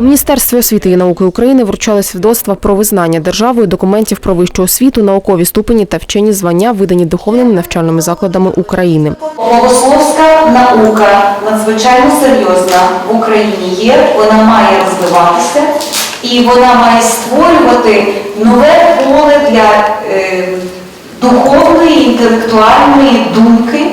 У Міністерстві освіти і науки України вручали свідоцтва про визнання державою документів про вищу освіту, наукові ступені та вчені звання, видані духовними навчальними закладами України. Богословська наука надзвичайно серйозна в Україні є, вона має розвиватися і вона має створювати нове поле для е, духовної, інтелектуальної думки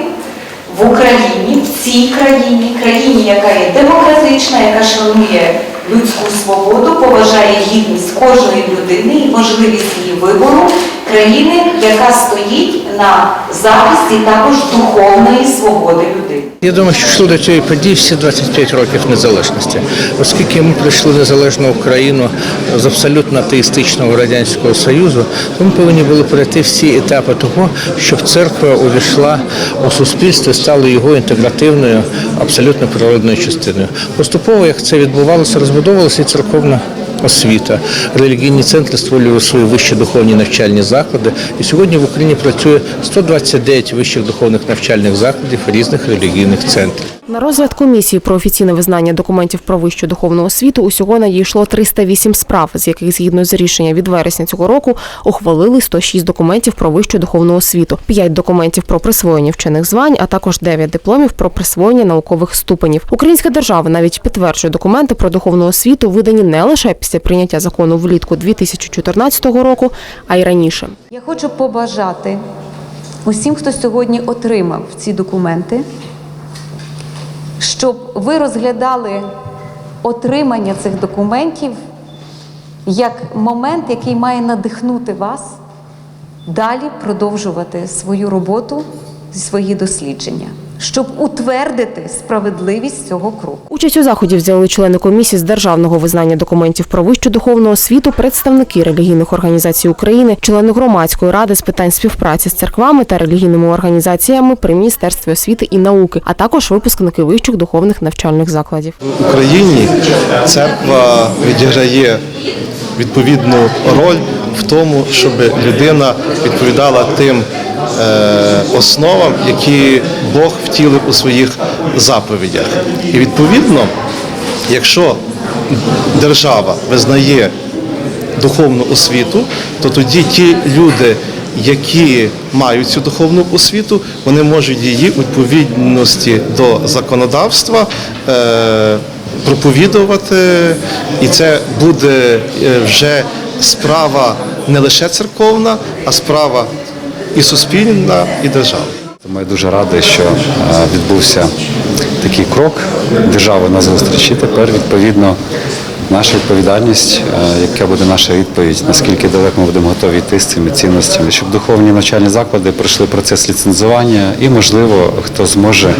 в Україні, в цій країні, країні, яка є демократична, яка шанує людську свободу, поважає гідність кожної людини і можливість її вибору, країни, яка стоїть на захисті також духовної свободи людини. Я думаю, що йшли до цієї події всі 25 років незалежності, оскільки ми прийшли в незалежну Україну з абсолютно атеїстичного радянського союзу, то ми повинні були пройти всі етапи того, щоб церква увійшла у суспільство і стала його інтегративною, абсолютно природною частиною. Поступово, як це відбувалося, розбудовувалася і церковна. Освіта, релігійні центри створювали свої вищі духовні навчальні заклади. І сьогодні в Україні працює 129 вищих духовних навчальних закладів різних релігійних центрів. На розгляд комісії про офіційне визнання документів про вищу духовну освіту усього надійшло 308 справ, з яких згідно з рішення від вересня цього року ухвалили 106 документів про вищу духовну освіту, 5 документів про присвоєння вчених звань, а також 9 дипломів про присвоєння наукових ступенів. Українська держава навіть підтверджує документи про духовну освіту, видані не лише після прийняття закону влітку 2014 року, а й раніше. Я хочу побажати усім, хто сьогодні отримав ці документи, щоб ви розглядали отримання цих документів як момент, який має надихнути вас далі продовжувати свою роботу, свої дослідження, щоб утвердити справедливість цього кроку. Участь у заході взяли члени комісії з державного визнання документів про вищу духовну освіту, представники релігійних організацій України, члени громадської ради з питань співпраці з церквами та релігійними організаціями при міністерстві освіти і науки, а також випускники вищих духовних навчальних закладів. В Україні церква відіграє відповідну роль в тому, щоб людина відповідала тим основам, які Бог втілив у своїх заповідях. І відповідно, якщо держава визнає духовну освіту, то тоді ті люди, які мають цю духовну освіту, вони можуть її у відповідності до законодавства е, проповідувати, і це буде е, вже справа не лише церковна, а справа і суспільна, і державна. Тому я дуже радий, що е, відбувся такий крок держави на зустрічі. Тепер відповідно наша відповідальність, е, яка буде наша відповідь, наскільки далеко ми будемо готові йти з цими цінностями, щоб духовні навчальні заклади пройшли процес ліцензування і, можливо, хто зможе е,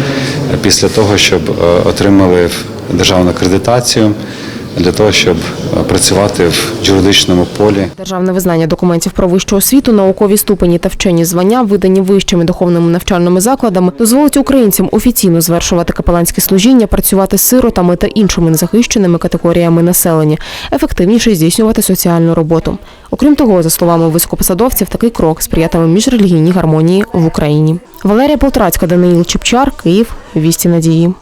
після того, щоб отримали державну акредитацію для того, щоб е, працювати в юридичному полі. Державне визнання документів про вищу освіту, наукові ступені та вчені звання, видані вищими духовними навчальними закладами, дозволить українцям офіційно звершувати капеланське служіння, працювати з сиротами та іншими незахищеними категоріями населення, ефективніше здійснювати соціальну роботу. Окрім того, за словами високопосадовців, такий крок сприятиме міжрелігійній гармонії в Україні. Валерія Полтрацька, Даниїл Чепчар, Київ, Вісті Надії.